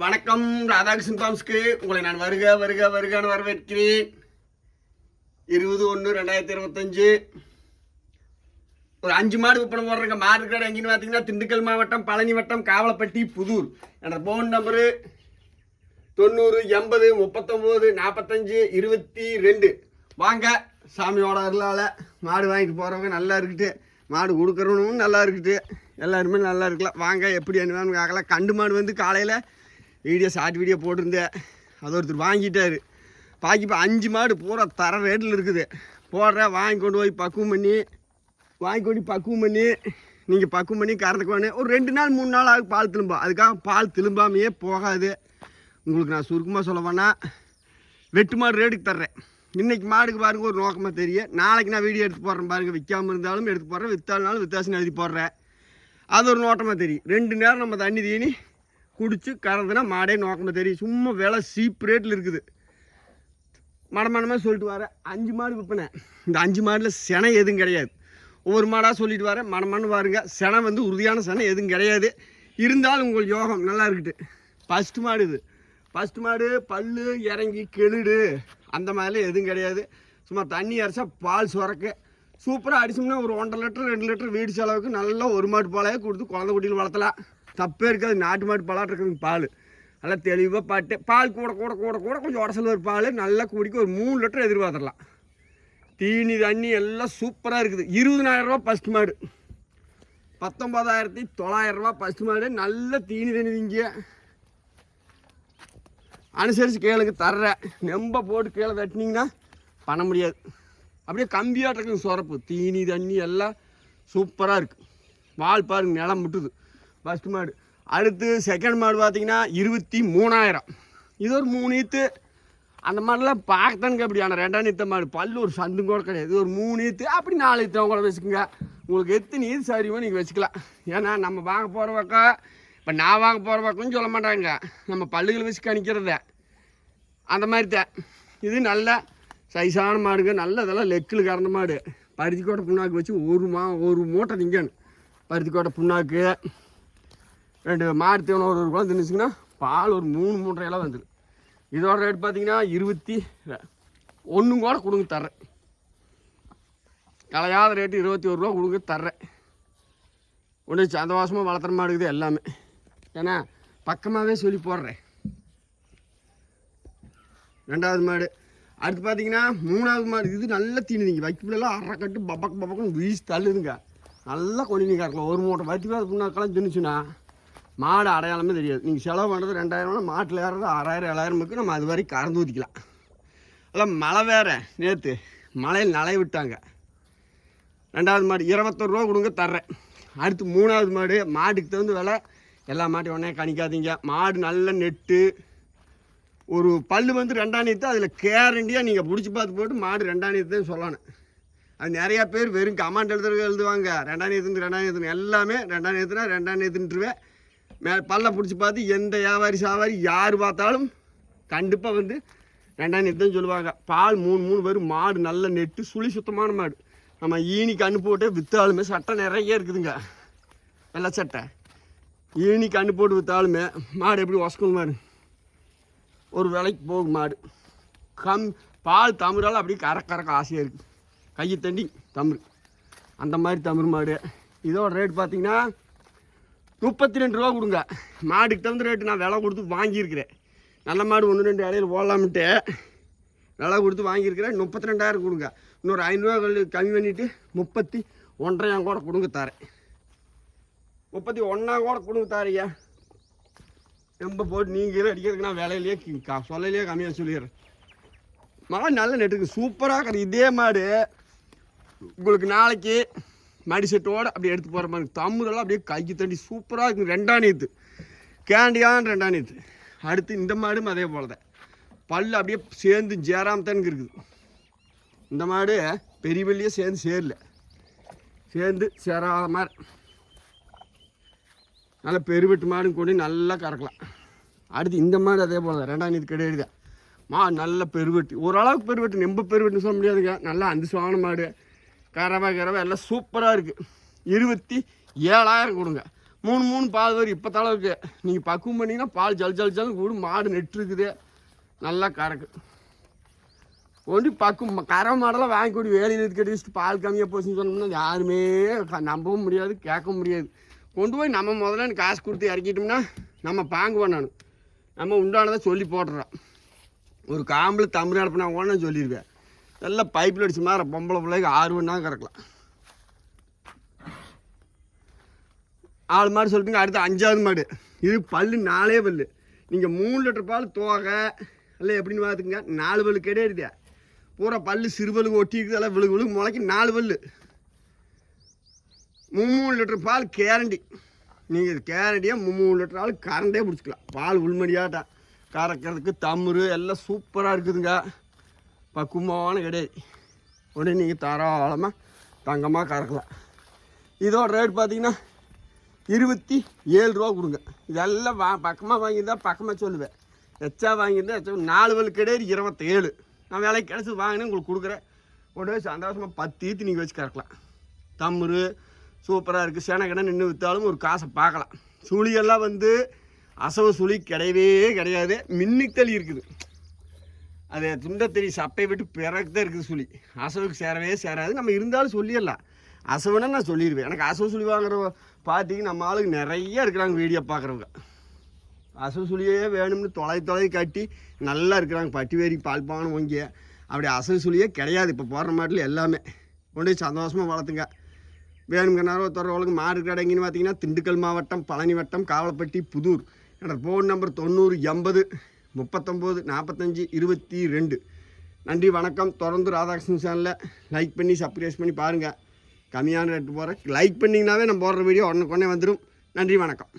வணக்கம் ராதாகிருஷ்ணன் பாம்ஸ்க்கு. உங்களை நான் வருக வருக வருகான்னு வரவேற்கிறேன். இருபது ஒன்று ரெண்டாயிரத்தி இருபத்தஞ்சு. ஒரு அஞ்சு மாடு விற்பனை போடுறங்க மாடு கடை எங்கேன்னு பார்த்தீங்கன்னா திண்டுக்கல் மாவட்டம் பழனி வட்டம் காவலப்பட்டி புதூர். என்ற ஃபோன் நம்பரு தொண்ணூறு எண்பது முப்பத்தொம்போது நாற்பத்தஞ்சு இருபத்தி ரெண்டு. வாங்க சாமியோட அருளால் மாடு வாங்கிட்டு போகிறவங்க நல்லா இருக்குது மாடு கொடுக்குறவனும் நல்லா இருக்குது எல்லாருமே நல்லா இருக்கலாம். வாங்க எப்படி அனுவான்னு பார்க்கலாம் கண்டு மாடு வந்து காலையில் வீடியோ ஷார்ட் வீடியோ போட்டிருந்தேன். அது ஒருத்தர் வாங்கிட்டார். பாக்கி இப்போ அஞ்சு மாடு பூரா தர ரேட்டில் இருக்குது. போடுறேன் வாங்கி கொண்டு போய் பக்குவம் பண்ணி வாங்கி கொண்டு பக்குவம் பண்ணி நீங்கள் பக்குவம் பண்ணி கறந்துக்கோன்னு ஒரு ரெண்டு நாள் மூணு நாள் ஆகும் பால் திரும்ப. அதுக்காக பால் திரும்பாமையே போகாது. உங்களுக்கு நான் சுருக்கமாக சொல்ல வெட்டு மாடு ரேட்டுக்கு தர்றேன். இன்றைக்கி மாடுக்கு பாருங்கள் ஒரு நோக்கமாக தெரியும். நாளைக்கு நான் வீடியோ எடுத்து போடுறேன் பாருங்க. விற்காமல் இருந்தாலும் எடுத்து போடுறேன். விற்றாலும் வித்தியாசம் எழுதி போடுறேன். அது ஒரு நோட்டமாக தெரியும். ரெண்டு நேரம் நம்ம தண்ணி தீனி குடித்து கறந்துனா மாடே நோக்கணும் தெரியும். சும்மா விலை சீப் ரேட்டில் இருக்குது. மடமடமாக சொல்லிட்டு வரேன் அஞ்சு மாடு விற்பனை. இந்த அஞ்சு மாடில் செனை எதுவும் கிடையாது. ஒவ்வொரு மாடாக சொல்லிட்டு வரேன் மடமன்னு பாருங்க செனை வந்து உறுதியான செனை எதுவும் கிடையாது. இருந்தாலும் உங்களுக்கு யோகம் நல்லா இருக்குது ஃபஸ்ட்டு மாடு இது. ஃபஸ்ட்டு மாடு பல் இறங்கி கெளுடு அந்த மாதிரிலாம் எதுவும் கிடையாது. சும்மா தண்ணி அரைச்சா பால் சுரக்கு. சூப்பராக அடிச்சோம்னா ஒரு ஒன்றரை லிட்டர் ரெண்டு லிட்டர் வீடு செலவுக்கு நல்லா ஒரு மாட்டு பாலையே கொடுத்து குழந்தை குட்டியில் வளர்த்தலாம். தப்பே இருக்காது. நாட்டு மாட்டு பாலாட்டு இருக்குது பால். நல்லா தெளிவாக பாட்டு. பால் கூட கூட கூட கூட கொஞ்சம் உடசல் ஒரு பால் நல்லா குடிக்க ஒரு மூணு லிட்டர் எதிர்பார்த்துடலாம். தீனி தண்ணி எல்லாம் சூப்பராக இருக்குது. இருபதனாயிரரூபா ஃபஸ்ட் மாடு. பத்தொம்பதாயிரத்தி தொள்ளாயிரம் ரூபா ஃபஸ்ட் மாடு. நல்ல தீனி தண்ணி திங்க அனுசரித்து கேளுங்க தர்றேன். நெம்ப போட்டு கீழே தட்டினீங்கன்னா பண்ண முடியாது. அப்படியே கம்பியாட்ட சுரப்பு. தீனி தண்ணி எல்லாம் சூப்பராக இருக்குது வால் பாருங்க நிலம் முட்டுது. ஃபஸ்ட் மாடு. அடுத்து செகண்ட் மாடு பார்த்தீங்கன்னா இருபத்தி மூணாயிரம். இது ஒரு மூணு ஈத்து. அந்த மாதிரிலாம் பார்க்கத்தானுங்க அப்படி ஆனால் ரெண்டாம் நீத்த மாடு. பல்லு ஒரு சந்தும் கூட கிடையாது. ஒரு மூணு ஈத்து. அப்படி நாலு ஈத்தவங்க கூட வச்சுக்கோங்க. உங்களுக்கு எத்தனை ஈத்து சரிவோ நீங்கள் வச்சுக்கலாம். ஏன்னா நம்ம வாங்க போகிற பக்கம் இப்போ நான் வாங்க போகிற பக்கம்னு சொல்ல மாட்டாங்க. நம்ம பல்லுகளை வச்சு கணிக்கிறத. அந்த மாதிரி தான். இது நல்ல சைஸான மாடுங்க. நல்ல இதெல்லாம் லெக்கில் கறந்த மாடு. பருத்திக்கோட்டை புண்ணாக்கு வச்சு ஒரு மா ஒரு மூட்டை திங்கணும். பருத்திக்கோட்டை புண்ணாக்கு. ரெண்டு மாடு தீவனம் ஒரு ஒரு குளம் தின்னுச்சுங்கன்னா பால் ஒரு மூணு மூன்றையெல்லாம் வந்துடும் இதோட ரேட் பார்த்தீங்கன்னா இருபத்தி ஒன்றும் கூட கொடுங்க தர்றேன். கலையாத ரேட்டு இருபத்தி ஒரு ரூபா கொடுங்க தர்றேன். ஒன்று சந்தவாசமாக வளர்த்துற மாடுக்குது எல்லாமே. ஏன்னா பக்கமாகவே சொல்லி போடுறேன். ரெண்டாவது மாடு. அடுத்து பார்த்தீங்கன்னா மூணாவது மாடு. இது நல்ல தீனி நீங்கள் வைக்கப்புலாம் அரைக்கட்டு கட்டு பப்பக்கு பப்பக்குன்னு வீசி தள்ளுதுங்க. நல்லா கொண்டு நீங்கள் ஒரு மூட்டை வத்தி பார்த்து புண்ணாக்கெல்லாம் தின்னுச்சுன்னா மாடு அடையாளமே தெரியாது. நீங்கள் செலவு பண்ணுறது ரெண்டாயிரம் மாட்டில் ஏறது ஆறாயிரம் ஏழாயிரமுக்கு நம்ம அது வரைக்கும் கறந்து ஊற்றிக்கலாம் அதெல்லாம் மழை வேற. நேற்று மழையில் நலைய விட்டாங்க. ரெண்டாவது மாடு இருபத்தொரு ரூபா கொடுங்க தர்றேன். அடுத்து மூணாவது மாடு மாட்டுக்கு தகுந்த விலை. எல்லா மாட்டையும் உடனே கணிக்காதீங்க. மாடு நல்ல நெட்டு. ஒரு பல்லு வந்து ரெண்டாணியத்தை அதில் கேரண்டியாக நீங்கள் பிடிச்சி பார்த்து போட்டு மாடு ரெண்டாணியத்தையும் சொல்லணும். அது நிறையா பேர் வெறும் கமாண்ட் எழுதுறது எழுதுவாங்க. ரெண்டாணியத்துன்னு ரெண்டாணியத்துன்னு ரெண்டாம் எல்லாமே ரெண்டாணியத்துனா நீத்துனா மே பல்ல பிடிச்சி பார்த்து எந்த வியாபாரி சாவாரி யார் பார்த்தாலும் கண்டிப்பாக வந்து ரெண்டாம் தான் சொல்லுவாங்க. பால் மூணு மூணு வரும். மாடு நல்ல நெட்டு சுழி சுத்தமான மாடு. நம்ம ஈனி கண்ணு போட்டு விற்றாலுமே சட்டை நிறைய இருக்குதுங்க. வெள்ளை சட்டை. ஈனி கண்ணு போட்டு விற்றாலுமே மாடு எப்படி ஒசக்கணும் மாடு ஒரு விலைக்கு போகும் மாடு. கம் பால் தமிழால் அப்படியே கறக்க கறக்க ஆசையாக இருக்குது கையை தண்டி தமிழ். அந்த மாதிரி தமிழ் மாடு. இதோட ரேட் பார்த்தீங்கன்னா முப்பத்தி ரெண்டு ரூபா கொடுங்க. மாடுக்கு தகுந்த ரேட்டு நான் விலை கொடுத்து வாங்கியிருக்கிறேன். நல்ல மாடு ஒன்று ரெண்டு இடையில போடலாம்ட்டு விலை கொடுத்து வாங்கியிருக்கிறேன். முப்பத்தி ரெண்டாயிரம் கொடுங்க. இன்னொரு ஐநூறுரூவா கம்மி பண்ணிவிட்டு முப்பத்தி ஒன்றரையாம் கூட கொடுங்க தரேன். முப்பத்தி ஒன்றாம் கூட கொடுங்க தாரையா ரொம்ப போட்டு நீங்களே அடிக்கிறதுக்கு நான் விலையிலேயே சொல்லலையே கம்மியாக சொல்லிடுறேன். மாடு நல்ல நெட்டுக்கு சூப்பராக இருக்குது. இதே மாடு உங்களுக்கு நாளைக்கு மடி செட்டோட அப்படியே எடுத்து போகிற மாதிரி தம்முதெல்லாம் அப்படியே கைக்கு தண்டி சூப்பராக இருக்குது ரெண்டாம் நீத்து. கேண்டியான் ரெண்டாம் நீத்து. அடுத்து இந்த மாடும் அதே போல் தான் பல்லு அப்படியே சேர்ந்து சேராமத்தானுக்கு இருக்குது. இந்த மாடு பெரிய பெரிய சேர்ந்து சேரல. சேர்ந்து சேராத மாதிரி. நல்ல பெருவெட்டு மாடும் கொண்டு நல்லா கறக்கலாம். அடுத்து இந்த மாடு அதே போல் தான் ரெண்டாம் நீதி கிடையாது மா நல்ல பெருவெட்டு. ஓரளவுக்கு பெருவெட்டு. நெம்ப பெருவெட்டுன்னு சொல்ல முடியாதுங்க. நல்லா அந்த சுவான மாடு. கரவை கரவை எல்லாம் சூப்பராக இருக்குது இருபத்தி ஏழாயிரம் கொடுங்க. மூணு மூணு பால் வரும் இப்போ தளவுக்கு நீங்கள் பக்குவம் பண்ணிங்கன்னா பால் ஜல் ஜல் ஜல் கூடும் மாடு நெட்டுருக்குது நல்லா கறக்கு. ஒன்று பக்கம் கரை மாடெல்லாம் வாங்கி கொடி. வேலையில் இருந்து பால் கம்மியாக போச்சுன்னு சொன்னோம்னா யாருமே நம்பவும் முடியாது கேட்க முடியாது. கொண்டு போய் நம்ம முதல்ல காசு கொடுத்து இறக்கிட்டோம்னா நம்ம பாங்கு பண்ணணும் நம்ம உண்டானதை சொல்லி போடுறோம் ஒரு காம்பில் தமிழ் அனுப்பினா கூட நான் சொல்லிடுவேன் நல்ல பைப்பில் அடிச்சு மாதிரி பொம்பளை பிள்ளைக்கு ஆறு மணி நேரம் கறக்கலாம். ஆறு மாடு சொல்லிட்டுங்க அடுத்து அஞ்சாவது மாடு. இது பல்லு நாலே பல்லு. நீங்கள் மூணு லிட்டர் பால் தோகை இல்லை எப்படின்னு பார்த்துங்க நாலு பல்லு கிடையாது பூரா பல்லு சிறுபலுக்கு ஒட்டி இருக்குது எல்லாம் விழுகு விழுகு முளைக்கு நாலு பல்லு. மூணு லிட்டர் பால் கேரண்டி. நீங்கள் கேரண்டியாக மூணு லிட்டர் பால் கரண்டே பிடிச்சிக்கலாம். பால் உள்மடியாட்டா. கறக்கிறதுக்கு தம்முரு எல்லாம் சூப்பராக இருக்குதுங்க. பக்குவமான கிடையாது உடனே நீங்கள் தாராளமாக தங்கமாக கறக்கலாம். இதோட ரேட் பார்த்தீங்கன்னா இருபத்தி ஏழு ரூபா கொடுங்க. இதெல்லாம் வா பக்கமாக வாங்கியிருந்தா பக்கமாக சொல்லுவேன். எச்சா வாங்கியிருந்தா எச்சா நாலு வல் கிடையாது இருபத்தேழு. நான் வேலைக்கு கிடச்சி வாங்கினேன் உங்களுக்கு கொடுக்குறேன். உடனே சந்தோஷமாக பத்து ஈத்து நீங்கள் வச்சு கறக்கலாம். தம்முரு சூப்பராக இருக்குது சேனக்கடை நின்று விற்றாலும் ஒரு காசை பார்க்கலாம். சுழியெல்லாம் வந்து அசவு சுழி கிடையவே கிடையாது. மின்னித்தளி இருக்குது. அது துண்டத்தறி சப்பை விட்டு பிறகு தான் இருக்குது சுழி அசவுக்கு சேரவே சேராது. நம்ம இருந்தாலும் சொல்லிடலாம். அசவுன்னா நான் சொல்லிடுவேன். எனக்கு அசவு சுழி வாங்குற பார்ட்டிக்கு நம்ம ஆளுங்க நிறைய இருக்கிறாங்க வீடியோ பார்க்குறவங்க. அசவு சுழியே வேணும்னு தொலை தொலை கட்டி நல்லா இருக்கிறாங்க. பட்டி வேரி பால்பானம் பானை ஒங்கிய அப்படி அசவு சுழியே கிடையாது. இப்போ போடுற மாட்டில் எல்லாமே. கொண்டு சந்தோஷமாக வளர்த்துங்க. வேணுங்க நேரத்தொடர்புகளுக்கு மாடு கடைங்கன்னு பார்த்தீங்கன்னா திண்டுக்கல் மாவட்டம் பழனி வட்டம் காவலப்பட்டி புதூர். என்னோடய ஃபோன் நம்பர் தொண்ணூறு எண்பது. முப்பத்தொம்போது நாற்பத்தஞ்சு இருபத்தி ரெண்டு. நன்றி வணக்கம். தொடர்ந்து ராதாகிருஷ்ணன் சேனலில் லைக் பண்ணி சப்ரைஸ் பண்ணி பாருங்கள் கம்மியான ரேட்டு போகிறேன் லைக் பண்ணிங்கனாவே நம்ம போடுற வீடியோ உடனுக்குடனே வந்துடும் நன்றி வணக்கம்.